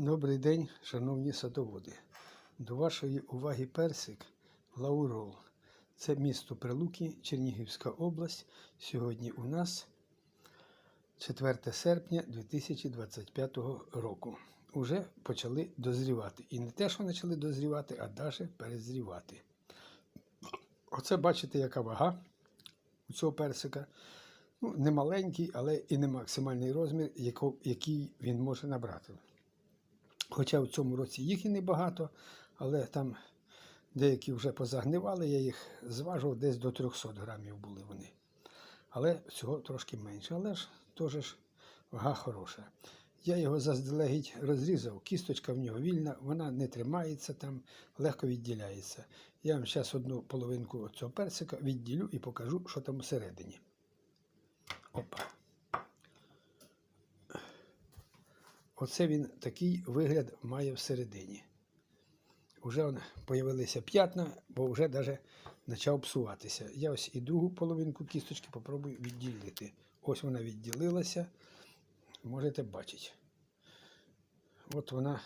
Добрий день, шановні садоводи. До вашої уваги персик Лаурол. Це місто Прилуки, Чернігівська область. Сьогодні у нас 4 серпня 2025 року. Уже почали дозрівати. І не те, що почали дозрівати, а навіть перезрівати. Оце бачите, яка вага у цього персика. Ну, не маленький, але і не максимальний розмір, який він може набрати. Хоча в цьому році їх і небагато, але там деякі вже позагнивали, я їх зважував, десь до 300 грамів були вони. Але всього трошки менше. Але ж теж вага хороша. Я його заздалегідь розрізав, кісточка в нього вільна, вона не тримається там, легко відділяється. Я вам зараз одну половинку цього персика відділю і покажу, що там всередині. Опа. Оце він такий вигляд має всередині. Уже он, появилися п'ятна, бо вже навіть почав псуватися. Я ось і другу половинку кісточки попробую відділити. Ось вона відділилася. Можете бачити. От вона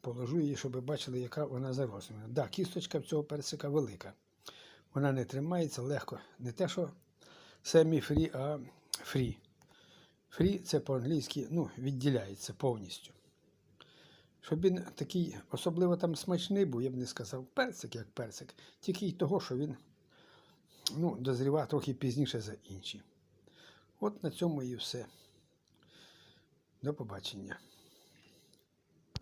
положу її, щоб ви бачили, яка вона за. Да, кісточка в цього персика велика. Вона не тримається легко. Не те, що семі-фрі, а фрі. Фрі це по-англійськи ну, відділяється повністю. Щоб він такий особливо там смачний був, я б не сказав персик як персик, тільки й того, що він ну, дозрівав трохи пізніше за інші. От на цьому і все. До побачення.